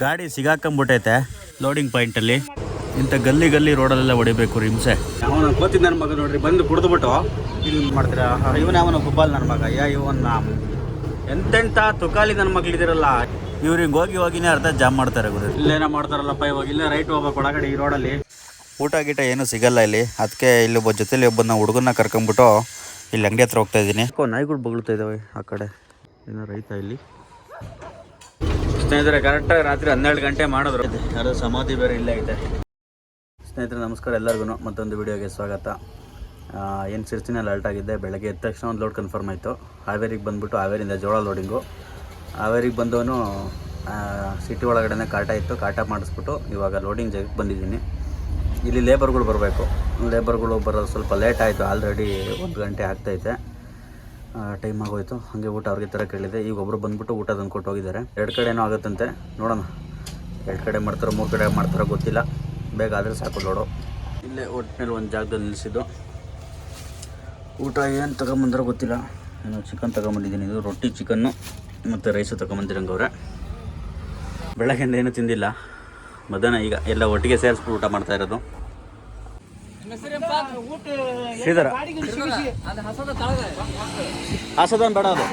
ಗಾಡಿ ಸಿಗಾಕೊಂಬಿಟ್ಟೈತೆ ಲೋಡಿಂಗ್ ಪಾಯಿಂಟಲ್ಲಿ ಇಂಥ ಗಲ್ಲಿ ಗಲ್ಲಿ ರೋಡಲ್ಲೆಲ್ಲ ಹೊಡಿಬೇಕು ಹಿಂಸೆ. ಅವನ ಕೋತಿದ್ ನನ್ನ ಮಗ ನೋಡ್ರಿ ಬಂದು ಕುಡಿದ್ಬಿಟ್ಟು ಇಲ್ಲಿ ಮಾಡ್ತೀರಾ? ಇವನ ಅವನ ಗುಬ್ಬಾಲ್ ನನ್ನ ಮಗ. ಯಾ ಇವನ್ನ ಎಂತೆಂಥ ತುಕಾಲಿ ನನ್ನ ಮಗ್ಳಿದಿರಲ್ಲ ಇವ್ರಿಗೆ ಹೋಗಿ ಹೋಗಿನೇ ಅರ್ಧ ಜಾಮ್ ಮಾಡ್ತಾರೆ ಗುರು. ಇಲ್ಲೇನೋ ಮಾಡ್ತಾರಲ್ಲಪ್ಪ ಇವಾಗ? ಇಲ್ಲೇ ರೈಟ್ ಹೋಗ್ಬೇಕು ಒಳಗಡೆ ಈ ರೋಡಲ್ಲಿ ಊಟ ಗೀಟ ಏನು ಸಿಗಲ್ಲ ಇಲ್ಲಿ. ಅದಕ್ಕೆ ಇಲ್ಲಿ ಒಬ್ಬ ಜೊತೆಲಿ ಒಬ್ಬನ ಹುಡುಗನ ಕರ್ಕೊಂಡ್ಬಿಟ್ಟು ಇಲ್ಲಿ ಅಂಗಡಿ ಹತ್ರ ಹೋಗ್ತಾ ಇದ್ದೀನಿ. ನಾಯಿಗಳು ಬಗ್ಳ್ತಾ ಇದ್ದಾವೆ ಆ ಕಡೆ. ಏನೋ ರೈತ ಇಲ್ಲಿ. ಸ್ನೇಹಿತರೆ ಕರೆಕ್ಟಾಗಿ ರಾತ್ರಿ ಹನ್ನೆರಡು ಗಂಟೆ ಮಾಡಿದ್ರು. ಯಾರು ಸಮಾಧಿ ಬೇರೆ ಇಲ್ಲೇ ಐತೆ ಸ್ನೇಹಿತರೆ ನಮಸ್ಕಾರ ಎಲ್ಲರಿಗೂ ಮತ್ತೊಂದು ವಿಡಿಯೋಗೆ ಸ್ವಾಗತ. ಏನು ಸಿರ್ತಿನ ಅಲರ್ಟ್ ಆಗಿದ್ದೆ. ಬೆಳಗ್ಗೆ ಎದ್ದ ತಕ್ಷಣ ಒಂದು ಲೋಡ್ ಕನ್ಫರ್ಮ್ ಆಯಿತು. ಹಾವೇರಿಗೆ ಬಂದುಬಿಟ್ಟು ಹಾವೇರಿಂದ ಜೋಳ ಲೋಡಿಂಗು ಹಾವೇರಿಗೆ ಬಂದವನು ಸಿಟಿ ಒಳಗಡೆ ಕಾಟ ಇತ್ತು. ಕಾಟ ಮಾಡಿಸ್ಬಿಟ್ಟು ಇವಾಗ ಲೋಡಿಂಗ್ ಜಾಗಕ್ಕೆ ಬಂದಿದ್ದೀನಿ. ಇಲ್ಲಿ ಲೇಬರ್ಗಳು ಬರಬೇಕು. ಲೇಬರ್ಗಳು ಬರೋದು ಸ್ವಲ್ಪ ಲೇಟ್ ಆಯಿತು. ಆಲ್ರೆಡಿ ಒಂದು ಗಂಟೆ ಆಗ್ತೈತೆ. ಟೈಮ್ ಆಗೋಯ್ತು. ಹಂಗೆ ಊಟ ಅವ್ರಿಗೆ ಥರ ಕೇಳಿದೆ. ಈಗ ಒಬ್ಬರು ಬಂದ್ಬಿಟ್ಟು ಊಟ ತಂದು ಕೊಟ್ಟು ಹೋಗಿದ್ದಾರೆ ಎರಡು ಏನೋ ಆಗುತ್ತಂತೆ. ನೋಡೋಣ. ಎರಡು ಕಡೆ ಮಾಡ್ತಾರೋ, ಮೂರು ಕಡೆ ಮಾಡ್ತಾರೋ ಗೊತ್ತಿಲ್ಲ. ಬೇಗ ಆದರೆ ಸಾಕು ನೋಡು. ಇಲ್ಲೇ ಒಟ್ಟಿನಲ್ಲಿ ಒಂದು ಜಾಗದಲ್ಲಿ ನಿಲ್ಲಿಸಿದ್ದು ಊಟ ಏನು ತಗೊಂಬಂದ್ರೋ ಗೊತ್ತಿಲ್ಲ. ನಾನು ಚಿಕನ್ ತಗೊಂಬಂದಿದ್ದೀನಿ. ಇದು ರೊಟ್ಟಿ ಚಿಕನ್ನು ಮತ್ತು ರೈಸು ತಗೊಂಬಂದಿರಂಗವ್ರೆ ಬೆಳಗ್ಗೆಯಿಂದ ಏನೂ ತಿಂದಿಲ್ಲ. ಮಧ್ಯಾಹ್ನ ಈಗ ಎಲ್ಲ ಒಟ್ಟಿಗೆ ಸೇರಿಸ್ಬಿಟ್ಟು ಊಟ ಮಾಡ್ತಾ ಇರೋದು. ಶ್ರೀಧರ. ಹಸದನ್ ಬೇಡ ಅದು.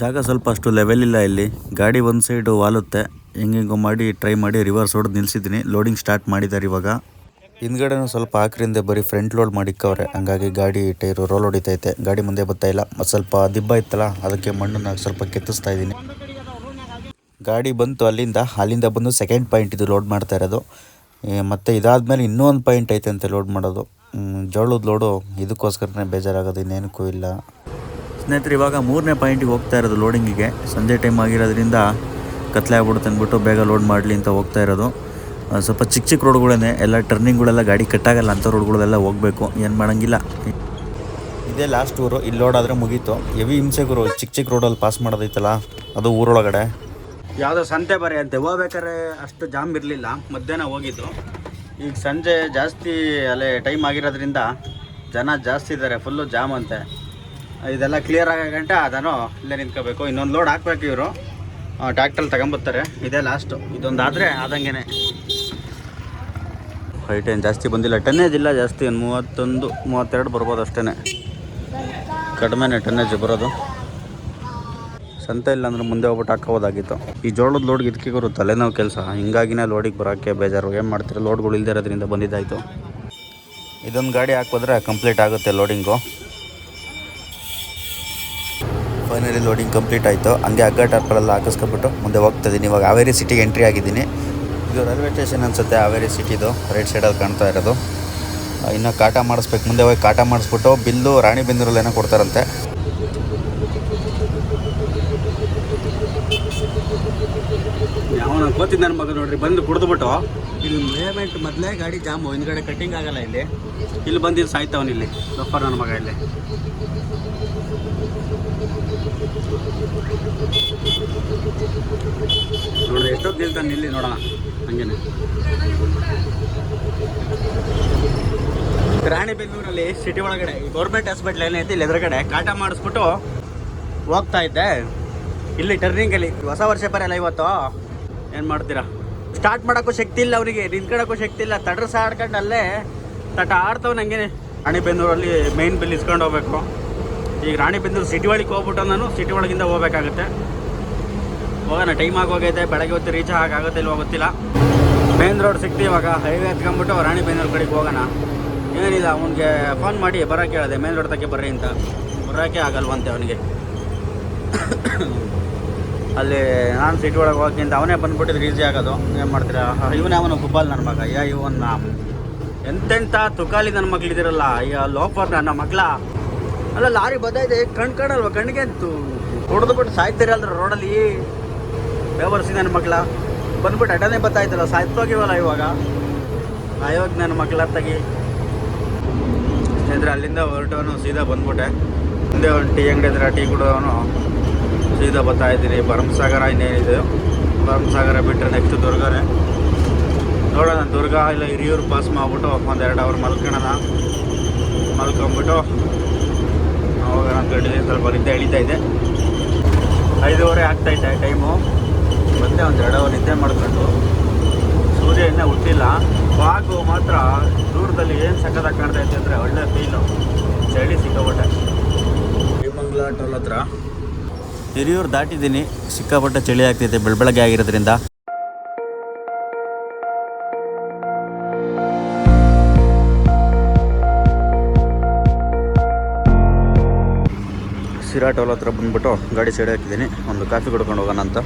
ಜಾಗ ಸ್ವಲ್ಪ ಅಷ್ಟು ಲೆವೆಲ್ ಇಲ್ಲ ಇಲ್ಲಿ. ಗಾಡಿ ಒಂದು ಸೈಡು ವಾಲುತ್ತೆ. ಹೆಂಗೆಂಗೋ ಮಾಡಿ ಟ್ರೈ ಮಾಡಿ ರಿವರ್ಸ್ ಹೊಡೆದು ನಿಲ್ಸಿದ್ದೀನಿ. ಲೋಡಿಂಗ್ ಸ್ಟಾರ್ಟ್ ಮಾಡಿದ್ದಾರೆ ಇವಾಗ. ಹಿಂದ್ಗಡೆನೂ ಸ್ವಲ್ಪ ಆಕ್ರಿಂದ ಬರೀ ಫ್ರಂಟ್ ಲೋಡ್ ಮಾಡಿಕ್ಕವ್ರೆ. ಹಂಗಾಗಿ ಗಾಡಿ ಟೈರು ರೋಲ್ ಹೊಡಿತೈತೆ. ಗಾಡಿ ಮುಂದೆ ಬರ್ತಾ ಇಲ್ಲ. ಮತ್ತು ಸ್ವಲ್ಪ ದಿಬ್ಬ ಇತ್ತಲ್ಲ ಅದಕ್ಕೆ ಮಣ್ಣನ್ನು ಸ್ವಲ್ಪ ಕೆತ್ತಿಸ್ತಾ ಇದ್ದೀನಿ. ಗಾಡಿ ಬಂತು ಅಲ್ಲಿಂದ. ಅಲ್ಲಿಂದ ಬಂದು ಸೆಕೆಂಡ್ ಪಾಯಿಂಟ್ ಇದು ಲೋಡ್ ಮಾಡ್ತಾ ಇರೋದು. ಮತ್ತೆ ಇದಾದಮೇಲೆ ಇನ್ನೂ ಒಂದು ಪಾಯಿಂಟ್ ಐತೆ ಅಂತ ಲೋಡ್ ಮಾಡೋದು. ಜೋಳದ ಲೋಡು ಇದಕ್ಕೋಸ್ಕರನೇ ಬೇಜಾರಾಗೋದು ಇನ್ನೇನಕ್ಕೂ ಇಲ್ಲ. ಸ್ನೇಹಿತರೆ ಇವಾಗ ಮೂರನೇ ಪಾಯಿಂಟಿಗೆ ಹೋಗ್ತಾ ಇರೋದು ಲೋಡಿಂಗಿಗೆ ಸಂಜೆ ಟೈಮ್ ಆಗಿರೋದ್ರಿಂದ ಕತ್ಲೆ ಆಗ್ಬಿಡುತ್ತೆ ಅಂದ್ಬಿಟ್ಟು ಬೇಗ ಲೋಡ್ ಮಾಡಲಿ ಅಂತ ಹೋಗ್ತಾ ಇರೋದು. ಸ್ವಲ್ಪ ಚಿಕ್ಕ ಚಿಕ್ಕ ರೋಡ್ಗಳೇ ಎಲ್ಲ ಟರ್ನಿಂಗ್ಗಳೆಲ್ಲ ಗಾಡಿ ಕಟ್ಟಾಗಲ್ಲ ಅಂಥ ರೋಡ್ಗಳೆಲ್ಲ ಹೋಗಬೇಕು ಏನು ಮಾಡೋಂಗಿಲ್ಲ. ಇದೇ ಲಾಸ್ಟ್ ಊರು ಇಲ್ಲಿ ಲೋಡ್ ಆದರೆ ಮುಗೀತು. ಹೆವಿ ಹಿಂಸೆ ಗುರು ಚಿಕ್ಕ ಚಿಕ್ಕ ರೋಡಲ್ಲಿ ಪಾಸ್ ಮಾಡೋದೈತಲ್ಲ ಅದು ಊರೊಳಗಡೆ. ಯಾವುದೋ ಸಂತೆ ಬರೆ ಅಂತೆ. ಹೋಗ್ಬೇಕಾದ್ರೆ ಅಷ್ಟು ಜಾಮ್ ಇರಲಿಲ್ಲ. ಮಧ್ಯಾಹ್ನ ಹೋಗಿದ್ದು. ಈಗ ಸಂಜೆ ಜಾಸ್ತಿ ಅಲ್ಲೇ ಟೈಮ್ ಆಗಿರೋದ್ರಿಂದ ಜನ ಜಾಸ್ತಿ ಇದ್ದಾರೆ ಫುಲ್ಲು ಜಾಮ್ ಅಂತೆ. ಇದೆಲ್ಲ ಕ್ಲಿಯರ್ ಆಗೋ ಗಂಟೆ ಅದನ್ನು ಇಲ್ಲೇ ನಿಂತ್ಕೋಬೇಕು. ಇನ್ನೊಂದು ಲೋಡ್ ಹಾಕ್ಬೇಕು ಇವರು. ಟ್ಯಾಕ್ಟ್ರಲ್ಲಿ ತಗೊಂಬರ್ತಾರೆ ಇದೇ ಲಾಸ್ಟು ಇದೊಂದು ಆದರೆ ಆದಂಗೆ ಹೈಟ್ ಏನು ಜಾಸ್ತಿ ಬಂದಿಲ್ಲ. ಟನ್ನೇಜ್ ಇಲ್ಲ ಜಾಸ್ತಿ. ಒಂದು ಮೂವತ್ತೊಂದು, ಮೂವತ್ತೆರಡು ಬರ್ಬೋದು ಅಷ್ಟೇ ಕಡಿಮೆನೇ ಟನ್ನೇಜ್ ಬರೋದು. ಸಂತೆ ಇಲ್ಲ ಅಂದ್ರೆ ಮುಂದೆ ಹೋಗ್ಬಿಟ್ಟು ಹಾಕೋದಾಗಿತ್ತು ಈ ಜೋಳದ ಲೋಡ್ಗೆ ಇದಕ್ಕೆ ಗುರು ತಲೆನೋವು ಕೆಲಸ. ಹಿಂಗಾಗಿನೇ ಲೋಡಿಗೆ ಬರೋಕ್ಕೆ ಬೇಜಾರು. ಏನು ಮಾಡ್ತೀರಾ? ಲೋಡ್ಗಳು ಇಲ್ಲದೆ ಇರೋದ್ರಿಂದ ಬಂದಿದ್ದಾಯಿತು. ಇದೊಂದು ಗಾಡಿ ಹಾಕಿದ್ರೆ ಕಂಪ್ಲೀಟ್ ಆಗುತ್ತೆ ಲೋಡಿಂಗು ಫೈನಲಿ ಲೋಡಿಂಗ್ ಕಂಪ್ಲೀಟ್ ಆಯಿತು. ಹಂಗೆ ಹಗ್ಗ ಟಾರ್ಪಲೆಲ್ಲ ಹಾಕಿಸ್ಕೊಬಿಟ್ಟು ಮುಂದೆ ಹೋಗ್ತಾ ಇದ್ದೀನಿ ಇವಾಗ ಹಾವೇರಿ ಸಿಟಿಗೆ ಎಂಟ್ರಿ ಆಗಿದ್ದೀನಿ. ಇದು ರೈಲ್ವೆ ಸ್ಟೇಷನ್ ಅನಿಸುತ್ತೆ ಹಾವೇರಿ ಸಿಟಿದು ರೈಟ್ ಸೈಡಲ್ಲಿ ಕಾಣ್ತಾ ಇರೋದು. ಇನ್ನು ಕಾಟ ಮಾಡಿಸ್ಬೇಕು. ಮುಂದೆ ಹೋಗಿ ಕಾಟ ಮಾಡಿಸ್ಬಿಟ್ಟು ಬಿಲ್ಲು ರಾಣಿ ಕೊಡ್ತಾರಂತೆ. ಕೋತಿದ್ ನನ್ನ ಮಗ ನೋಡ್ರಿ ಬಂದು ಕುಡಿದ್ಬಿಟ್ಟು. ಇಲ್ಲಿ ಮೂವ್ಮೆಂಟ್ ಮೊದಲೇ ಗಾಡಿ ಜಾಮು ಹಿಂದ್ಗಡೆ ಕಟ್ಟಿಂಗ್ ಆಗಲ್ಲ ಇಲ್ಲಿ. ಇಲ್ಲಿ ಬಂದು ಇಲ್ಲಿ ಸಾಯ್ತವನ್ ಇಲ್ಲಿ ನನ್ನ ಮಗ ಇಲ್ಲಿ. ನೋಡ್ರಿ ಎಷ್ಟೊತ್ತು ನಿಲ್ತಾನೆ ಇಲ್ಲಿ ನೋಡೋಣ ಹಂಗೇನೆ. ರಾಣಿಬೆನ್ನೂರಲ್ಲಿ ಸಿಟಿ ಒಳಗಡೆ ಗೌರ್ಮೆಂಟ್ ಹಾಸ್ಪಿಟ್ಲ್ ಐತಿ ಇಲ್ಲಿ ಎದುರುಗಡೆ ಕಾಟ ಮಾಡಿಸ್ಬಿಟ್ಟು ಹೋಗ್ತಾ ಇದ್ದೆ. ಇಲ್ಲಿ ಟರ್ನಿಂಗಲ್ಲಿ ಹೊಸ ವರ್ಷ ಬರಲ್ಲ ಇವತ್ತು. ಏನು ಮಾಡ್ತೀರಾ? ಸ್ಟಾರ್ಟ್ ಮಾಡೋಕ್ಕೂ ಶಕ್ತಿ ಇಲ್ಲ ಅವರಿಗೆ, ನಿಂತ್ಕೊಳ್ಳೋಕ್ಕೂ ಶಕ್ತಿ ಇಲ್ಲ. ತಡ್ರಸ ಆಡ್ಕೊಂಡು ಅಲ್ಲೇ ತಟ ಆಡ್ತವ್ ನಂಗೆ ರಾಣಿಬೆನ್ನೂರಲ್ಲಿ ಮೇನ್ ಬಿಲ್ ಇಸ್ಕೊಂಡು ಹೋಗ್ಬೇಕು. ಈಗ ರಾಣಿಬೆನ್ನೂರು ಸಿಟಿ ಒಳಗೆ ಹೋಗ್ಬಿಟ್ಟು ನಾನು ಸಿಟಿ ಒಳಗಿಂದ ಹೋಗ್ಬೇಕಾಗುತ್ತೆ. ಹೋಗೋಣ ಟೈಮ್ ಆಗೋಗೈತೆ ಬೆಳಗ್ಗೆ ಹೊತ್ತು ರೀಚ್ ಆಗುತ್ತೆ ಇಲ್ಲಿ ಗೊತ್ತಿಲ್ಲ. ಮೇನ್ ರೋಡ್ ಸಿಕ್ತಿ ಇವಾಗ ಹೈವೇ ಹತ್ಕೊಂಡ್ಬಿಟ್ಟು ರಾಣಿಬೆನ್ನೂರು ಕಡೆಗೆ ಹೋಗೋಣ. ಏನಿಲ್ಲ, ಅವನಿಗೆ ಫೋನ್ ಮಾಡಿ ಬರೋಕ್ಕೆ ಹೇಳಿದೆ ಮೇನ್ ರೋಡ್ ತಕ್ಕೆ ಬರ್ರಿ ಅಂತ. ಬರೋಕ್ಕೆ ಆಗಲ್ವಂತೆ ಅವನಿಗೆ. ಅಲ್ಲಿ ನಾನು ಸಿಟಿ ಒಳಗೆ ಹೋಗಿಂತ ಅವನೇ ಬಂದ್ಬಿಟ್ಟಿದ್ರೆ ಈಸಿ ಆಗೋದು. ಏನು ಮಾಡ್ತೀರಾ? ಇವನೇ ಅವನು ಗುಬ್ಬಾಲ್ ನನ್ನ ಮಗ. ಅಯ್ಯ, ಇವನ್ನ. ಎಂತೆಂಥ ತುಕಾಲಿ ನನ್ನ ಮಕ್ಳಿದಿರಲ್ಲ ಅಯ್ಯ, ಲೋಫರ್ ನನ್ನ ಮಗ್ಳ. ಅಲ್ಲ, ಲಾರಿ ಬದಾಯಿದೆ ಕಣ್ ಕಾಣಲ್ವ? ಕಣ್ಣಿಗೆ ಅಂತು. ಹೊಡೆದ್ಬಿಟ್ಟು ಸಾಯ್ತೀರಲ್ರ ರೋಡಲ್ಲಿ. ಬೇವರ್ಸಿ ನನ್ನ ಮಗ್ಳ. ಬಂದ್ಬಿಟ್ಟು ಅಡ್ಡನೇ ಬತ್ತಾಯ್ತಲ್ಲ ಸಾಯ್ತೋಗಿವಲ್ಲ ಇವಾಗ. ಅಯೋಗ ನನ್ನ ಮಗ್ಳ ತಗಿ. ಸ್ನೇಹಿತರೆ, ಅಲ್ಲಿಂದ ಹೊರಟವನು ಸೀದಾ ಬಂದ್ಬಿಟ್ಟೆ. ಮುಂದೆ ಒಂದು ಟೀ ಅಂಗಡಿ ಟೀ ಕುಡಿದವನು. ಸೀದಾ ಬರ್ತಾ ಇದ್ದೀನಿ. ಭರಮಸಾಗರ ಇನ್ನೇನಿದೆ? ಭರಮಸಾಗರ ಬಿಟ್ಟರೆ ನೆಕ್ಸ್ಟ್ ದುರ್ಗನೇ. ನೋಡೋಣ, ದುರ್ಗ ಇಲ್ಲ ಹಿರಿಯೂರು ಪಾಸ್ ಮಾಡ್ಬಿಟ್ಟು ಒಂದು ಎರಡು ಅವರ್ ಮಲ್ಕೊಳ್ಳೋಣ ಮಲ್ಕೊಂಬಿಟ್ಟು ಅವಾಗ ನಾನು ಹೇಳಿದೆ ಸ್ವಲ್ಪ ನಿದ್ದೆ ಎಳಿತಾ ಇದೆ. ಐದೂವರೆ ಆಗ್ತಾಯಿದೆ ಟೈಮು ಮತ್ತೆ ಒಂದು ಎರಡು ಅವರ್ ನಿದ್ದೆ ಮಾಡ್ಕೊಂಡು ಸೂರ್ಯ ಇನ್ನೂ ಹುಟ್ಟಿಲ್ಲ. ಬಾಗು ಮಾತ್ರ ದೂರದಲ್ಲಿ ಏನು ಸಕ್ಕತ್ತಾಗಿ ಕಾಣ್ತಾ ಐತೆ ಅಂದರೆ ಒಳ್ಳೆ ಫೀಲು ಚಳಿ ಸಿಕ್ಕಾಬಿಟ್ಟೆ ಶ್ರೀಮಂಗ್ಲ ಟೋಲ್ ಹತ್ರ ಹಿರಿಯೂರು ದಾಟಿದ್ದೀನಿ. ಸಿಕ್ಕಾಪಟ್ಟೆ ಚಳಿ ಆಗ್ತೈತೆ ಬೆಳಬೆಳಗ್ಗೆ ಆಗಿರೋದ್ರಿಂದ. ಸಿರಾ ಟೋಲ್ ಹತ್ರ ಬಂದ್ಬಿಟ್ಟು ಗಾಡಿ ಸೈಡ್ ಹಾಕಿದ್ದೀನಿ. ಒಂದು ಕಾಫಿ ಕುಡ್ಕೊಂಡು ಹೋಗೋಣ ಅಂತ.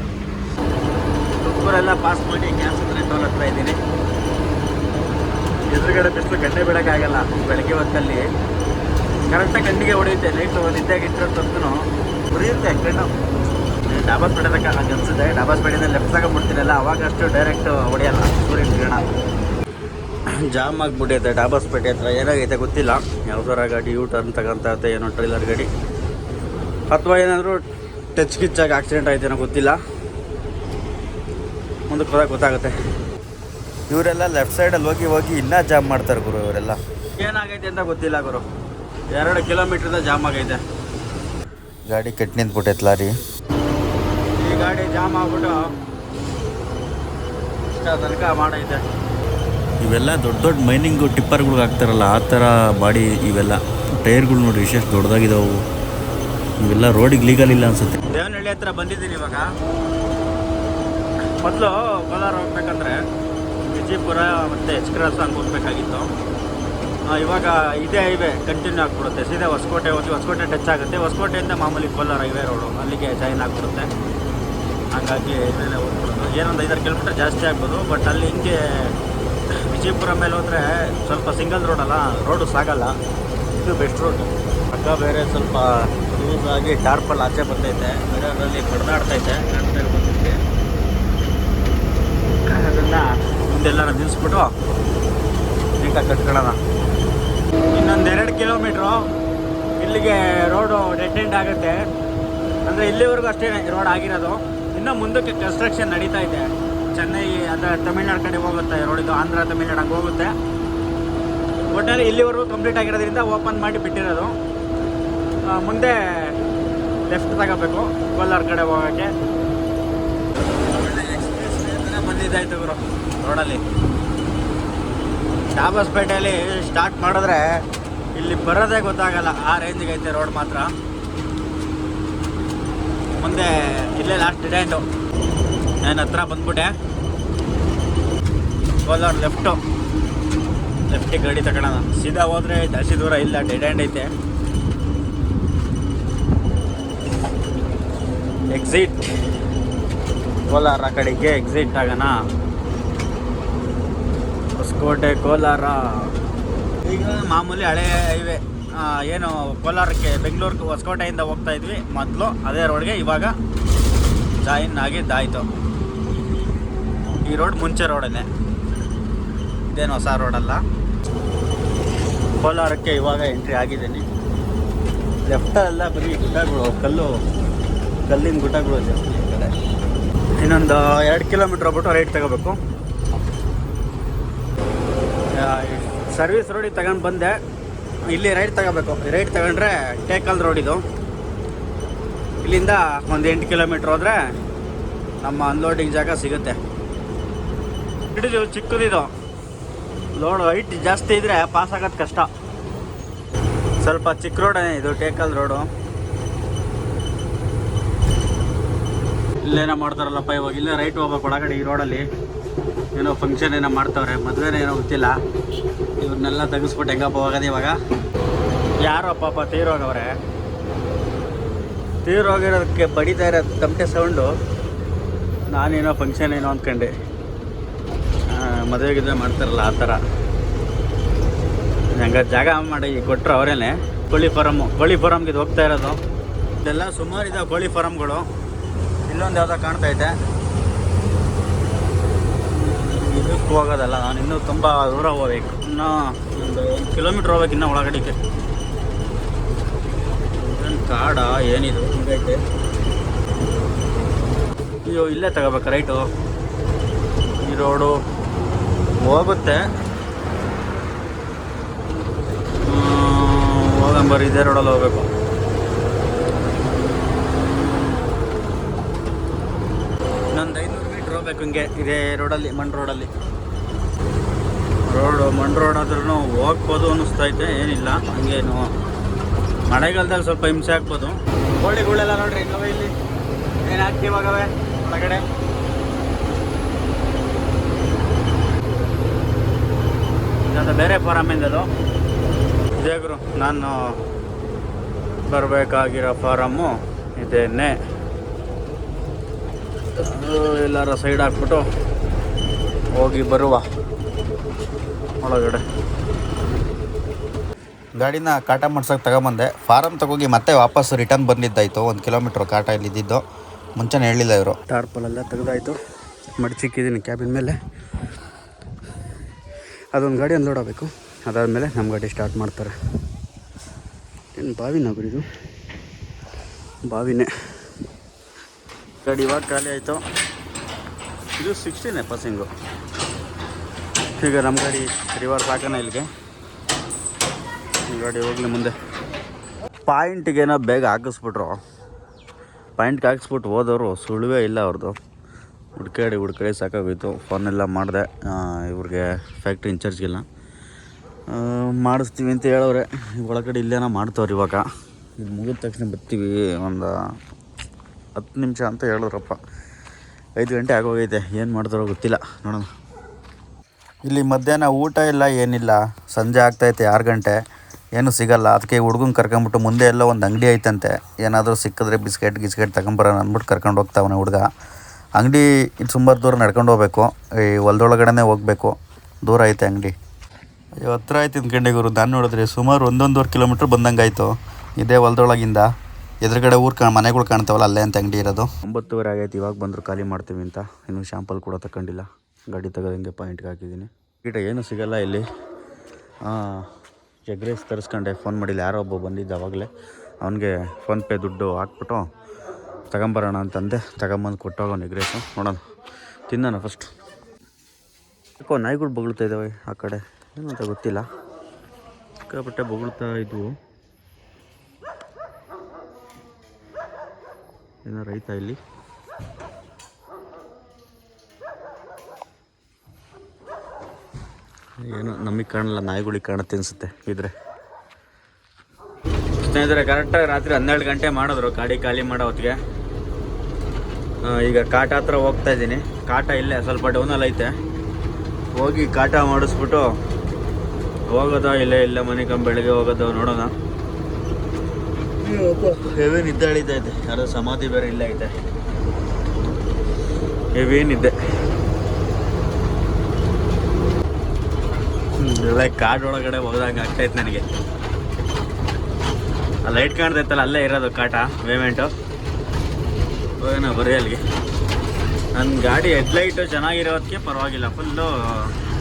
ಎಲ್ಲ ಪಾಸ್ ಮಾಡಿ ಹತ್ರ ಟೋಲ್ ಹತ್ರ ಇದ್ದೀನಿ. ಎದುರುಗಡೆ ಬಿಸಿಲು ಗಂಟೆ ಬಿಡೋಕ್ಕಾಗಲ್ಲ. ಬೆಳಗ್ಗೆ ಹೊತ್ತಲ್ಲಿ ಕರೆಕ್ಟಾಗಿ ಕಣ್ಣಿಗೆ ಹೊಡೆಯುತ್ತೆ ಲೈಟು ನಿದ್ದೆಗೆ ಇಟ್ಟರೆ ತಪ್ಪು ಉರಿಯುತ್ತೆ ಕಣ್ಣು. ಡಾಬಾಸ್ ಬೆಳೆದಕ್ಕೆ ಹಂಗೆ ಅನಿಸುತ್ತೆ. ಡಾಬಾಸ್ ಬೆಳೆದ ಲೆಫ್ಟ್ ತಗೊಂಡ್ಬಿಡ್ತೀನಲ್ಲ ಅವಾಗ ಅಷ್ಟು ಡೈರೆಕ್ಟ್ ಹೊಡೆಯಲ್ಲ, ಸೂರ್ಯನ ಕಿರಣ. ಜಾಮ್ ಆಗಿಬಿಟ್ಟೈತೆ ಡಾಬಾಸ್ಪೇಟೆ ಹತ್ರ. ಏನಾಗೈತೆ ಗೊತ್ತಿಲ್ಲ. ಯಾವ್ದಾರ ಗಾಡಿ ಯೂ ಟರ್ನ್ ತಗೊಂತ ಏನೋ ಟ್ರೈಲರ್ ಗಾಡಿ. ಅಥವಾ ಏನಾದರೂ ಟಚ್ ಕಿಚ್ಚಾಗಿ ಆಕ್ಸಿಡೆಂಟ್ ಆಯ್ತೇನೋ ಗೊತ್ತಿಲ್ಲ. ಮುಂದಕ್ಕೆ ಹೋದಾಗ ಗೊತ್ತಾಗುತ್ತೆ. ಇವರೆಲ್ಲ ಲೆಫ್ಟ್ ಸೈಡಲ್ಲಿ ಹೋಗಿ ಹೋಗಿ ಇನ್ನೂ ಜಾಮ್ ಮಾಡ್ತಾರೆ ಗುರು ಇವರೆಲ್ಲ. ಏನಾಗೈತೆ ಅಂತ ಗೊತ್ತಿಲ್ಲ ಗುರು. ಎರಡು ಕಿಲೋಮೀಟ್ರಿಂದ ಜಾಮ್ ಆಗೈತೆ. ಗಾಡಿ ಕೆಟ್ಟ ನಿಂತ್ಬಿಟ್ಟೈತೆ ಲಾರಿ ಈ ಗಾಡಿ ಜಾಮ್ ಆಗ್ಬಿಟ್ಟು ಇಷ್ಟ ತನಕ ಮಾಡೈತೆ. ಇವೆಲ್ಲ ದೊಡ್ಡ ದೊಡ್ಡ ಮೈನಿಂಗು ಟಿಪ್ಪರ್ಗಳಿಗೆ ಹಾಕ್ತಾರಲ್ಲ ಆ ಥರ ಬಾಡಿ ಇವೆಲ್ಲ. ಟೈರ್ಗಳು ನೋಡಿ ವಿಶೇಷ ದೊಡ್ಡದಾಗಿದ್ದಾವು ಇವೆಲ್ಲ ರೋಡಿಗೆ ಲೀಗಲ್ ಇಲ್ಲ ಅನ್ಸುತ್ತೆ. ದೇವನಹಳ್ಳಿ ಹತ್ರ ಬಂದಿದ್ದೀನಿ ಇವಾಗ? ಮೊದಲು ಕೋಲಾರ ಹೋಗ್ಬೇಕಂದ್ರೆ ವಿಜಯಪುರ ಮತ್ತು ಎಚ್ ಕ್ರಾಸ್ ಹಂಗೆ ಹೋಗ್ಬೇಕಾಗಿತ್ತು. ಇವಾಗ ಇದೇ ಹೈವೆ ಕಂಟಿನ್ಯೂ ಆಗಿಬಿಡುತ್ತೆ. ಸೀದಾ ಹೊಸಕೋಟೆ ಹೋಗಿ ಹೊಸಕೋಟೆ ಟಚ್ ಆಗುತ್ತೆ. ಹೊಸಕೋಟೆಯಿಂದ ಮಾಮೂಲಿ ಕೋಲಾರ ಹೈವೇ ರೋಡು. ಅಲ್ಲಿಗೆ ಜಾಯಿನ್ ಆಗಿಬಿಡುತ್ತೆ. ಹಾಗಾಗಿ ಮೇಲೆ ಹೋಗ್ಬಿಡೋದು ಏನೊಂದು ಐದಾರು ಕಿಲೋಮೀಟರ್ ಜಾಸ್ತಿ ಆಗ್ಬೋದು. ಬಟ್ ಅಲ್ಲಿ ಹಿಂಗೆ ವಿಜಯಪುರ ಮೇಲೆ ಹೋದರೆ ಸ್ವಲ್ಪ ಸಿಂಗಲ್ ರೋಡಲ್ಲ ರೋಡು ಸಾಗಲ್ಲ. ಇದು ಬೆಸ್ಟ್ ರೋಡು ಪಕ್ಕ ಬೇರೆ ಸ್ವಲ್ಪ ಲೂಸ್ ಆಗಿ ಟಾರ್ಪಲ್ ಆಚೆ ಬಂದೈತೆ. ಬೇರೆ ಅದರಲ್ಲಿ ಪಡೆದಾಡ್ತೈತೆ ಅದನ್ನು ಮುಂದೆಲ್ಲರ ನಿಲ್ಲಿಸ್ಬಿಟ್ಟು ನೀಟಾಗಿ ಕಟ್ಕೊಳ್ಳೋಣ. ಇನ್ನೊಂದು ಎರಡು ಕಿಲೋಮೀಟ್ರು ಇಲ್ಲಿಗೆ ರೋಡು ಡೆಡ್ ಆಗುತ್ತೆ. ಅಂದರೆ ಇಲ್ಲಿವರೆಗೂ ಅಷ್ಟೇ ರೋಡ್ ಆಗಿರೋದು. ಇನ್ನೂ ಮುಂದಕ್ಕೆ ಕನ್ಸ್ಟ್ರಕ್ಷನ್ ನಡೀತಾ ಇದೆ. ಚೆನ್ನೈ ಅಂದರೆ ತಮಿಳ್ನಾಡು ಕಡೆ ಹೋಗುತ್ತೆ ಇದು. ಆಂಧ್ರ, ತಮಿಳ್ನಾಡು ಹಂಗೆ ಹೋಗುತ್ತೆ. ಒಟ್ಟಲ್ಲಿ ಇಲ್ಲಿವರೆಗೂ ಕಂಪ್ಲೀಟ್ ಆಗಿರೋದ್ರಿಂದ ಓಪನ್ ಮಾಡಿ ಬಿಟ್ಟಿರೋದು. ಮುಂದೆ ಲೆಫ್ಟ್ ತಗೋಬೇಕು. ಕೋಲಾರ ಕಡೆ ಹೋಗೋಕ್ಕೆ. ಬಂದಿದ್ದಾಯ್ತು ಗುರು ರೋಡಲ್ಲಿ. ಡಾಬಾಸ್ಪೇಟೆಯಲ್ಲಿ ಸ್ಟಾರ್ಟ್ ಮಾಡಿದ್ರೆ ಇಲ್ಲಿ ಬರೋದೇ ಗೊತ್ತಾಗಲ್ಲ, ಆ ರೇಂಜಿಗೆ ಐತೆ ರೋಡ್ ಮಾತ್ರ. ಮುಂದೆ ಇಲ್ಲೇ ಲಾಸ್ಟ್ ಡಿಡೈಂಡು ನಾನು ಹತ್ರ ಬಂದ್ಬಿಟ್ಟೆ. ಕೋಲಾರ ಲೆಫ್ಟು ಲೆಫ್ಟಿಗೆ ಗಾಡಿ ತಗೊಳ್ಳೋಣ ಸೀದಾ ಹೋದರೆ ಜಾಸ್ತಿ ದೂರ ಇಲ್ಲ ಡೆಡ್ ಐತೆ. ಎಕ್ಸಿಟ್ ಕೋಲಾರ ಕಡೆಗೆ ಎಕ್ಸಿಟ್ ಆಗೋಣ. ಹೊಸಕೋಟೆ, ಕೋಲಾರ. ಈಗ ಮಾಮೂಲಿ ಹಳೆ ಹೈವೇ ಏನು ಕೋಲಾರಕ್ಕೆ ಬೆಂಗಳೂರಿಗೆ ಹೊಸಕೋಟೆಯಿಂದ ಹೋಗ್ತಾ ಇದ್ವಿ ಮೊದಲು, ಅದೇ ರೋಡ್ಗೆ, ಇವಾಗ ಜಾಯಿನ್ ಆಗಿದ್ದಾಯಿತು. ಈ ರೋಡ್ ಮುಂಚೆ ರೋಡನ್ನೇ. ಇದೇನು ಹೊಸ ರೋಡಲ್ಲ. ಕೋಲಾರಕ್ಕೆ ಇವಾಗ ಎಂಟ್ರಿ ಆಗಿದ್ದೀನಿ. ಲೆಫ್ಟಲ್ಲ ಬರೀ ಗುಡ್ಡಗಳು, ಕಲ್ಲು, ಕಲ್ಲಿನ ಗುಡ್ಡಗಳು ಜಾಸ್ತಿ ಈ ಕಡೆ. ಇನ್ನೊಂದು ಎರಡು ಕಿಲೋಮೀಟ್ರ್ ಹೋಗ್ಬಿಟ್ಟು ರೈಟ್ ತಗೋಬೇಕು. ಸರ್ವಿಸ್ ರೋಡಿಗೆ ತಗೊಂಡು ಬಂದೆ. ಇಲ್ಲಿ ರೈಟ್ ತಗೋಬೇಕು. ರೈಟ್ ತಗೊಂಡ್ರೆ ಟೇಕಲ್ ರೋಡ್ ಇದು. ಇಲ್ಲಿಂದ ಒಂದು ಎಂಟು ಕಿಲೋಮೀಟ್ರ್ ಹೋದರೆ ನಮ್ಮ ಅನ್ಲೋಡಿಂಗ್ ಜಾಗ ಸಿಗುತ್ತೆ. ಹಿಡಿದು ಚಿಕ್ಕದಿದು ಲೋಡ್ ಹೈಟ್ ಜಾಸ್ತಿ ಇದ್ದರೆ ಪಾಸ್ ಆಗೋದು ಕಷ್ಟ. ಸ್ವಲ್ಪ ಚಿಕ್ಕ ರೋಡೇ ಇದು ಟೇಕಲ್ ರೋಡು. ಇಲ್ಲೇನೋ ಮಾಡ್ತಾರಲ್ಲಪ್ಪ ಇವಾಗ. ಇಲ್ಲೇ ರೈಟ್ ಹೋಗ್ಬೇಕು ಒಳಗಡೆ ಈ ರೋಡಲ್ಲಿ ಏನೋ ಫಂಕ್ಷನ್ ಏನೋ ಮಾಡ್ತಾವ್ರೆ, ಮದುವೆನೇ ಏನೋ ಗೊತ್ತಿಲ್ಲ. ಇವ್ರನ್ನೆಲ್ಲ ತೆಗಿಸ್ಬಿಟ್ಟು ಹೆಂಗಪ್ಪ ಹೋಗೋದು ಇವಾಗ? ಯಾರೋ ಪಾಪ ತೀರೋಗವ್ರೆ ತೀರೋಗಿರೋದಕ್ಕೆ ಬಡಿತಾ ಇರೋ ತಮಟೆ ಸೌಂಡು. ನಾನೇನೋ ಫಂಕ್ಷನ್ ಏನೋ ಅಂದ್ಕೊಂಡೆ ಮದುವೆ ಗಿದ್ದೆ ಮಾಡ್ತಾರಲ್ಲ ಆ ಥರ. ಹಂಗ ಜಾಗ ಮಾಡಿ ಕೊಟ್ಟರು ಅವರೇನೆ. ಕೋಳಿ ಫಾರಮ್ಮು ಕೋಳಿ ಫಾರಮ್ಗೆ ಇದು ಹೋಗ್ತಾ ಇರೋದು. ಇದೆಲ್ಲ ಸುಮಾರು ಕೋಳಿ ಫಾರಮ್ಗಳು ಇಲ್ಲೊಂದು ಯಾವುದೋ ಕಾಣ್ತಾ ಇದಕ್ಕೆ ಹೋಗೋದಲ್ಲ ನಾನು ಇನ್ನೂ ತುಂಬ ದೂರ ಹೋಗ್ಬೇಕು. ಇನ್ನೂ ಒಂದು ಒಂದು ಕಿಲೋಮೀಟ್ರ್ ಹೋಗ್ಬೇಕು ಇನ್ನೂ ಒಳಗಡೆಗೆ. ಕಾಡ ಏನಿದು? ಹಿಂಗೈತೆ. ಅಯ್ಯೋ ಇಲ್ಲೇ ತಗೋಬೇಕು ರೈಟು. ಈ ರೋಡು ಹೋಗುತ್ತೆ. ಹೋಗಂಬರ್ ಇದೇ ರೋಡಲ್ಲಿ ಹೋಗ್ಬೇಕು. ಹೋಗ್ಬೇಕು ಹಿಂಗೆ ಇದೇ ರೋಡಲ್ಲಿ ಮಣ್ ರೋಡಲ್ಲಿ. ರೋಡು ಮಣ್ ರೋಡ್ ಆದ್ರೂ ಹೋಗ್ಬೋದು ಅನ್ನಿಸ್ತೈತೆ ಏನಿಲ್ಲ ಹಂಗೇನು. ಮಳೆಗಾಲದಲ್ಲಿ ಸ್ವಲ್ಪ ಹಿಂಸೆ ಆಗ್ಬೋದು. ಕೋಳಿಗಳೆಲ್ಲ ನೋಡ್ರಿ ಇನ್ನೂ ಇಲ್ಲಿ. ಏನು ಆಗ್ತೀವಾಗವೇ ಒಳಗಡೆ? ಇದೊಂದು ಬೇರೆ ಫಾರಮ್ಮಿಂದದು ಇದೇ ಗುರು ನಾನು ಬರಬೇಕಾಗಿರೋ ಫಾರಮ್ಮು ಇದೇನೆ. ಎಲ್ಲಾರ ಸೈಡ್ ಹಾಕ್ಬಿಟ್ಟು ಹೋಗಿ ಬರುವ ಒಳಗಡೆ. ಗಾಡಿನ ಕಾಟ ಮಾಡ್ಸೋಕೆ ತಗೊಂಬಂದೆ. ಫಾರಮ್ ತಗೋಗಿ ಮತ್ತೆ ವಾಪಸ್ ರಿಟರ್ನ್ ಬಂದಿದ್ದಾಯಿತು. ಒಂದು ಕಿಲೋಮೀಟ್ರ್ ಕಾಟ ಇಲ್ಲಿದ್ದು ಮುಂಚೆನೇ ಹೇಳಿಲ್ಲ ಇವರು. ಟಾರ್ಪಲೆಲ್ಲ ತೆಗೆದಾಯಿತು. ಮಡಚಿಕ್ಕಿದ್ದೀನಿ ಕ್ಯಾಬಿನ ಮೇಲೆ. ಅದೊಂದು ಗಾಡಿ ಅನ್ಲೋಡ್ ಆಗಬೇಕು. ಅದಾದಮೇಲೆ ನಮ್ಮ ಗಾಡಿ ಸ್ಟಾರ್ಟ್ ಮಾಡ್ತಾರೆ. ಏನು ಬಾವಿನ ಇದು ಬಾವಿನೇ. ಗಾಡಿ ಇವಾಗ ಖಾಲಿ ಆಯಿತು. ಇದು ಸಿಕ್ಸ್ಟೀನೇ ಪಸಿಂಗು ಈಗ ನಮ್ಮ ಗಾಡಿ ರಿವರ್ಸ್ ಹಾಕೋಣ ಇಲ್ಲಿಗೆ. ಈ ಗಾಡಿ ಹೋಗಲಿ ಮುಂದೆ. ಪಾಯಿಂಟಿಗೇನೋ ಬೇಗ ಹಾಕಿಸ್ಬಿಟ್ರು. ಪಾಯಿಂಟ್ಗೆ ಹಾಕಿಸ್ಬಿಟ್ಟು ಹೋದವರು ಸುಳುವೇ ಇಲ್ಲ ಅವ್ರದ್ದು ಹುಡ್ಕಾಡಿ ಹುಡ್ಕಾಡಿ ಸಾಕಾಗೋಯ್ತು. ಫೋನೆಲ್ಲ ಮಾಡಿದೆ. ಇವ್ರಿಗೆ ಫ್ಯಾಕ್ಟ್ರಿ ಇನ್ಚಾರ್ಜ್ಗೆಲ್ಲ ಮಾಡಿಸ್ತೀವಿ ಅಂತ ಹೇಳವ್ರೆ. ಒಳಗಡೆ ಇಲ್ಲೇನೋ ಮಾಡ್ತವ್ರೆ ಇವಾಗ. ಇದು ಮುಗಿದ ತಕ್ಷಣ ಬರ್ತೀವಿ. ಒಂದು ಹತ್ತು ನಿಮಿಷ ಅಂತ ಹೇಳಿದ್ರಪ್ಪ ಐದು ಗಂಟೆ ಆಗೋಗೈತೆ, ಏನು ಮಾಡಿದ್ರೋ ಗೊತ್ತಿಲ್ಲ, ನೋಡೋಣ. ಇಲ್ಲಿ ಮಧ್ಯಾಹ್ನ ಊಟ ಇಲ್ಲ, ಏನಿಲ್ಲ. ಸಂಜೆ ಆಗ್ತೈತೆ, ಆರು ಗಂಟೆ. ಏನು ಸಿಗಲ್ಲ. ಅದಕ್ಕೆ ಹುಡುಗನ ಕರ್ಕೊಂಬಿಟ್ಟು ಮುಂದೆ ಎಲ್ಲ ಒಂದು ಅಂಗಡಿ ಐತಂತೆ. ಏನಾದರೂ ಸಿಕ್ಕಿದ್ರೆ ಬಿಸ್ಕೆಟ್, ಗಿಸ್ಕೆಟ್ ತಗೊಂಬರೋಣ ಅಂದ್ಬಿಟ್ಟು ಕರ್ಕೊಂಡು ಹೋಗ್ತಾವನೆ ಹುಡುಗ. ಅಂಗಡಿ ಸುಮಾರು ದೂರ ನಡ್ಕೊಂಡು ಹೋಗ್ಬೇಕು. ಈ ಹೊಲ್ದೊಳಗಡೆನೇ ಹೋಗ್ಬೇಕು. ದೂರ ಐತೆ ಅಂಗಡಿ. ಅಯ್ಯೋ, ಹತ್ರ ಆಯ್ತು ಗುರು. ನಾನು ನೋಡಿದ್ರೆ ಸುಮಾರು ಒಂದೊಂದೂವರೆ ಕಿಲೋಮೀಟ್ರ್ ಬಂದಂಗೆ ಇದೇ ಹೊಲ್ದೊಳಗಿಂದ. ಎದುರುಗಡೆ ಊರು ಮನೆಗಳು ಕಾಣ್ತಾವಲ್ಲ, ಅಲ್ಲೇ ಅಂತ ಅಂಗಡಿ ಇರೋದು. ಒಂಬತ್ತುವರೆ ಆಗೈತೆ, ಇವಾಗ ಬಂದರು ಖಾಲಿ ಮಾಡ್ತೀವಿ ಅಂತ. ಇನ್ನು ಶಾಂಪಲ್ ಕೂಡ ತಗೊಂಡಿಲ್ಲ ಗಾಡಿ ತೆಗೆದಂಗೆ ಪಾಯಿಂಟ್ಗೆ ಹಾಕಿದ್ದೀನಿ. ಕೀಟ ಏನೂ ಸಿಗಲ್ಲ ಇಲ್ಲಿ. ಎಗ್ ರೈಸ್ ತರಿಸ್ಕೊಂಡೆ ಫೋನ್ ಮಾಡಿಲ್ಲ. ಯಾರೋ ಒಬ್ಬ ಬಂದಿದ್ದ ಅವಾಗಲೇ. ಅವನಿಗೆ ಫೋನ್ಪೇ ದುಡ್ಡು ಹಾಕ್ಬಿಟ್ಟು ತಗೊಂಬರೋಣ ಅಂತಂದೆ. ತಗೊಂಬಂದು ಕೊಟ್ಟೋಗೋನು ಎಗ್ ರೈಸು ನೋಡೋಣ. ತಿನ್ನೋಣ ಫಸ್ಟ್ ಯಾಕೋ ನಾಯಿಗಳು ಬಗಳ್ತಾ ಇದ್ದಾವೆ ಆ ಕಡೆ? ಏನು ಅಂತ ಗೊತ್ತಿಲ್ಲ. ಸಿಕ್ಕಾಪಟ್ಟೆ ಬೊಗಳ್ತಾ ಇದ್ವು. ಏನೋ ರೈತ ಇಲ್ಲಿ. ಏನು ನಮಗೆ ಕಾಣಲ್ಲ, ನಾಯಿಗಳಿಗೆ ಕಾಣುತ್ತೆ ಅನಿಸುತ್ತೆ ಇದ್ರೆ. ಸ್ನೇಹಿತರೆ ಕರೆಕ್ಟಾಗಿ ರಾತ್ರಿ ಹನ್ನೆರಡು ಗಂಟೆ ಮಾಡಿದ್ರು, ಗಾಡಿ ಖಾಲಿ ಮಾಡೋ ಹೊತ್ತಿಗೆ. ಈಗ ಕಾಟ ಹತ್ರ ಹೋಗ್ತಾ ಇದ್ದೀನಿ. ಕಾಟ ಇಲ್ಲೇ, ಸ್ವಲ್ಪ ಡೌನಲ್ಲಿ ಐತೆ. ಹೋಗಿ ಕಾಟ ಮಾಡಿಸ್ಬಿಟ್ಟು ಹೋಗೋದಾ, ಇಲ್ಲೇ ಇಲ್ಲೇ ಮನೆ ಕಂಬ ಬೆಳಗ್ಗೆ ಹೋಗೋದು ನೋಡೋಣ. ಹೆವಿ ನಿದ್ದೆ ಎಳಿತೈತೆ ಯಾರೋ ಸಮಾಧಿ ಬೇರೆ ಇಲ್ಲ ಐತೆ ಹೆವಿ ನಿದ್ದೆ ಎಲ್ಲ ಕಾಡ್ ಒಳಗಡೆ ಹೋದಂಗೆ ಆಗ್ತೈತೆ ನನಗೆ. ಆ ಲೈಟ್ ಕಾಣ್ತೈತಲ್ಲ ಅಲ್ಲೇ ಇರೋದು ಕಾಟ ಪೇಮೆಂಟು ಹೋಗೋಣ ಬರೀ ಅಲ್ಲಿಗೆ. ನನ್ನ ಗಾಡಿ ಹೆಡ್ಲೈಟು ಚೆನ್ನಾಗಿರೋದಕ್ಕೆ ಪರವಾಗಿಲ್ಲ. ಫುಲ್ಲು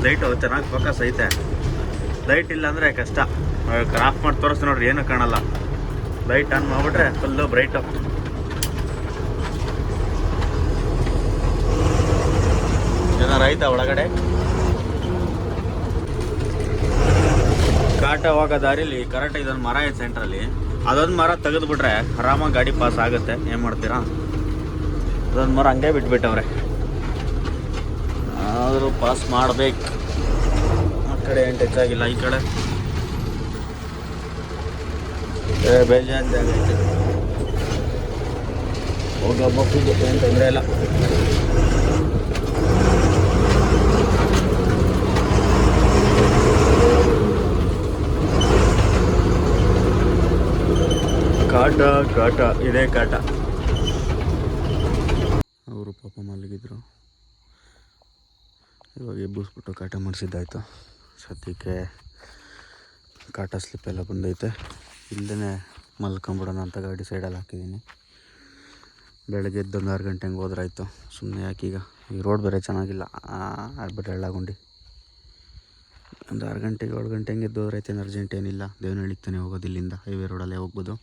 ಲೈಟು ಚೆನ್ನಾಗಿ ಫೋಕಸ್ ಐತೆ. ಲೈಟ್ ಇಲ್ಲ ಅಂದರೆ ಕಷ್ಟ ಕ್ರಾಫ್ ಮಾಡಿ ತೋರಿಸ್ತೀನಿ ನೋಡ್ರಿ, ಏನೂ ಕಾಣಲ್ಲ. ಲೈಟ್ ಆನ್ ಮಾಡಿಬಿಟ್ರೆ ಫುಲ್ಲು ಬ್ರೈಟ್ ಏನಾರು ಐತಾ ಒಳಗಡೆ. ಕಾಟ ಹೋಗೋ ದಾರಿಲಿ ಕರೆಕ್ಟ್ ಇದೊಂದು ಮರ ಐತೆ ಸೆಂಟ್ರಲ್ಲಿ ಅದೊಂದು ಮರ ತೆಗೆದುಬಿಟ್ರೆ ಆರಾಮಾಗಿ ಗಾಡಿ ಪಾಸ್ ಆಗುತ್ತೆ. ಏನು ಮಾಡ್ತೀರಾ? ಅದೊಂದು ಮರ ಹಂಗೆ ಬಿಟ್ಬಿಟ್ಟವ್ರೆ. ಆದರೂ ಪಾಸ್ ಮಾಡಬೇಕು. ಆ ಕಡೆ ಏನು ಟಚ್ ಆಗಿಲ್ಲ ಈ ಕಡೆ. ಹೋಗಿ ತೊಂದರೆ ಇಲ್ಲ. ಕಾಟ ಕಾಟ, ಇದೇ ಕಾಟ. ಅವರು ಪಾಪ ಮಲಗಿದ್ರು. ಇವಾಗ ಎಬ್ಬಿಸ್ಬಿಟ್ಟು ಕಾಟ ಮಾಡಿಸಿದ್ದಾಯ್ತು. ಸದ್ಯಕ್ಕೆ ಕಾಟ ಸ್ಲಿಪ್ ಎಲ್ಲ ಬಂದೈತೆ. ಇಲ್ಲೇ ಮಲ್ಕೊಂಬಿಡೋಣ ಅಂತ ಗಾಡಿ ಸೈಡಲ್ಲಿ ಹಾಕಿದ್ದೀನಿ. ಬೆಳಗ್ಗೆ ಎದ್ದೊಂದು ಆರು ಗಂಟೆ ಹಂಗೆ ಹೋದ್ರಾಯ್ತು. ಸುಮ್ಮನೆ ಯಾಕೀಗ ಈ ರೋಡ್ ಬೇರೆ ಚೆನ್ನಾಗಿಲ್ಲ. ಆಗ್ಬಿಟ್ಟು ಎಳ್ಳಾಗುಂಡಿ. ಒಂದು ಆರು ಗಂಟೆಗೆ ಏಳು ಗಂಟೆ ಹಂಗೆ ಎದ್ದು ಹೋದ್ರೈತೆ ಏನು ಅರ್ಜೆಂಟ್ ಏನಿಲ್ಲ. ದೇವನಹಳ್ಳಿಗೆ ತಾನೇ ಹೋಗೋದು ಇಲ್ಲಿಂದ. ಹೈವೇ ರೋಡಲ್ಲೇ ಹೋಗ್ಬೋದು.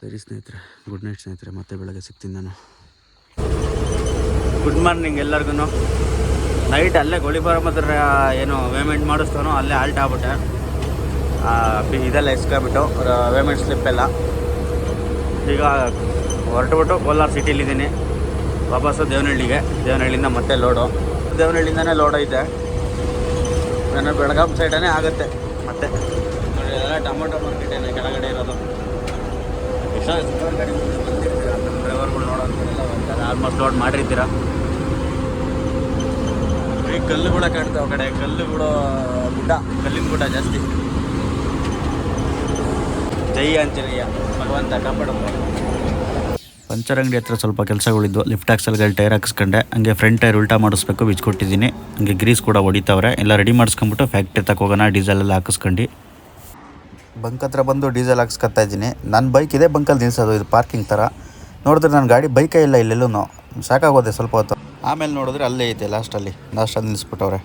ಸರಿ ಸ್ನೇಹಿತರೆ ಗುಡ್ ನೈಟ್ ಸ್ನೇಹಿತರೆ. ಮತ್ತೆ ಬೆಳಗ್ಗೆ ಸಿಗ್ತೀನಿ ನಾನು. ಗುಡ್ ಮಾರ್ನಿಂಗ್ ಎಲ್ಲರಿಗೂ ನೈಟ್ ಅಲ್ಲೇ ಗೋಳಿಬಾರ ಮಾತ್ರ ಏನು ಪೇಮೆಂಟ್ ಮಾಡಿಸ್ತಾನೋ ಅಲ್ಲೇ ಆಲ್ಟ್ ಆಗ್ಬಿಟ್ಟೆ. ಇದೆಲ್ಲ ಇಸ್ಕೊಬಿಟ್ಟು ಪೇಮೆಂಟ್ ಸ್ಲಿಪ್ ಎಲ್ಲ. ಈಗ ಹೊರಟುಬಿಟ್ಟು ಕೋಲಾರ ಸಿಟಿಲಿದ್ದೀನಿ ವಾಪಸ್ಸು ದೇವನಹಳ್ಳಿಗೆ. ದೇವನಹಳ್ಳಿಯಿಂದ ಮತ್ತೆ ಲೋಡು. ದೇವನಹಳ್ಳಿಯಿಂದನೇ ಲೋಡ್ ಐತೆ ನಾನು ಬೆಳಗಾಂ ಸೈಡೇ ಆಗುತ್ತೆ. ಮತ್ತೆ. ನೋಡಿ, ಎಲ್ಲ ಟೊಮೊಟೊ ಮಾರ್ಕೆಟ್ ಏನೇ ಕೆಳಗಡೆ ಇರೋದು. ಡ್ರೈವರ್ಗಳು ನೋಡೋಂಥದ್ದೆಲ್ಲ ಆಲ್ಮೋಸ್ಟ್ ಲೋಡ್ ಮಾಡಿರ್ತೀರ? ಈ ಕಲ್ಲು ಕೂಡ ಕಾಣ್ತಾವೆ ಕಡೆ. ಕಲ್ಲು ಕೂಡ ಗುಡ್ಡ, ಕಲ್ಲಿನ ಗುಡ್ಡ ಜಾಸ್ತಿ. ಜೈ ಆಂಜನೇಯ ಭಗವಂತ ಕಾಪಾಡ ಪಂಚರ್ ಅಂಗಡಿ ಹತ್ರ ಸ್ವಲ್ಪ ಕೆಲಸಗಳಿದ್ವು. Lift ಆಕ್ಸಲ್ಗಳು tyre ಹಾಕಿಸ್ಕೊಂಡೆ. ಹಂಗೆ ಫ್ರಂಟ್ ಟೈರ್ ಉಲ್ಟಾ ಮಾಡಿಸ್ಬೇಕು ಬಿಚ್ಕೊಟ್ಟಿದ್ದೀನಿ ಹಂಗೆ ಗ್ರೀಸ್ ಕೂಡ ಹೊಡಿತಾವ್ರೆ. ಎಲ್ಲ ರೆಡಿ ಮಾಡಿಸ್ಕೊಂಬಿಟ್ಟು ಫ್ಯಾಕ್ಟ್ರಿ ತಗೋಗೋಣ ಡೀಸೆಲ್ ಎಲ್ಲ ಹಾಕಿಸ್ಕೊಂಡು. ಬಂಕ್ ಹತ್ರ ಬಂದು ಡೀಸೆಲ್ ಹಾಕ್ಸ್ಕೊತಾ ಇದ್ದೀನಿ. ನನ್ನ ಬೈಕ್ ಇದೆ ಬಂಕಲ್ಲಿ ನಿಲ್ಸೋದು ಇದು ಪಾರ್ಕಿಂಗ್ ಥರ ನೋಡಿದ್ರೆ ನನ್ನ ಗಾಡಿ ಬೈಕೇ ಇಲ್ಲ ಇಲ್ಲೆಲ್ಲೂ ಸಾಕಾಗೋದೆ ಸ್ವಲ್ಪ ಹೊತ್ತು. ಆಮೇಲೆ ನೋಡಿದ್ರೆ ಅಲ್ಲೇ ಐತೆ ಲಾಸ್ಟಲ್ಲಿ ಲಾಸ್ಟಲ್ಲಿ ನಿಲ್ಲಿಸ್ಬಿಟ್ಟವ್ರೆ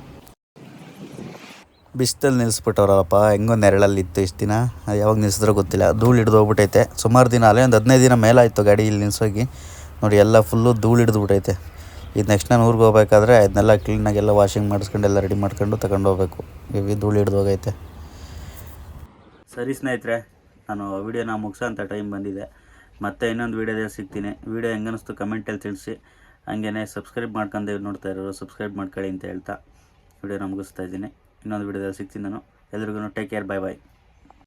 ಬಿಸ್ತಲ್ಲಿ ನಿಲ್ಲಿಸ್ಬಿಟ್ಟವ್ರಪ್ಪ ಹೆಂಗೋ ನೆರಳಲ್ಲಿ ಇತ್ತು ಇಷ್ಟು ದಿನ, ಯಾವಾಗ ನಿಲ್ಲಿಸಿದ್ರೋ ಗೊತ್ತಿಲ್ಲ, ಧೂಳು ಹಿಡ್ದು ಹೋಗ್ಬಿಟ್ಟೈತೆ. ಸುಮಾರು ದಿನ ಅಲ್ಲೇ ಒಂದು ಹದಿನೈದು ದಿನ ಮೇಲಾಯಿತು ಗಾಡಿ ಇಲ್ಲಿ ನಿಲ್ಸೋಗಿ. ನೋಡಿ, ಎಲ್ಲ ಫುಲ್ಲು ಧೂಳು ಹಿಡಿದ್ಬಿಟ್ಟೈತೆ ಇದು ನೆಕ್ಸ್ಟ್ ನಾನು ಊರಿಗೆ ಹೋಗ್ಬೇಕಾದ್ರೆ ಅದನ್ನೆಲ್ಲ ಕ್ಲೀನಾಗಿ ಎಲ್ಲ ವಾಷಿಂಗ್ ಮಾಡಿಸ್ಕೊಂಡು, ಎಲ್ಲ ರೆಡಿ ಮಾಡ್ಕೊಂಡು ತಗೊಂಡು ಹೋಗ್ಬೇಕು. ಇವಿ ಧೂಳು ಹಿಡ್ದು ಹೋಗೈತೆ. ಸರಿ ಸ್ನೇಹಿತರೆ, ನಾನು ವೀಡಿಯೋನ ಮುಗಿಸೋ ಅಂತ ಟೈಮ್ ಬಂದಿದೆ. ಮತ್ತೆ ಇನ್ನೊಂದು ವೀಡಿಯೋದಲ್ಲಿ ಸಿಗ್ತೀನಿ. ವೀಡಿಯೋ ಹೆಂಗನಿಸ್ತು ಕಮೆಂಟಲ್ಲಿ ತಿಳಿಸಿ. ಹಂಗೇ ಸಬ್ಸ್ಕ್ರೈಬ್ ಮಾಡ್ಕೊಂಡು ನೋಡ್ತಾ ಇರೋರು ಸಬ್ಸ್ಕ್ರೈಬ್ ಮಾಡ್ಕೊಳ್ಳಿ ಅಂತ ಹೇಳ್ತಾ ವಿಡಿಯೋನ ಮುಗಿಸ್ತಾ ಇದ್ದೀನಿ. ಇನ್ನೊಂದು ವಿಡಿಯೋದಲ್ಲಿ ಸಿಗ್ತೀನಿ ನಾನು. ಎಲ್ರಿಗೂ ಟೇಕ್ ಕೇರ್ ಬಾಯ್ ಬಾಯ್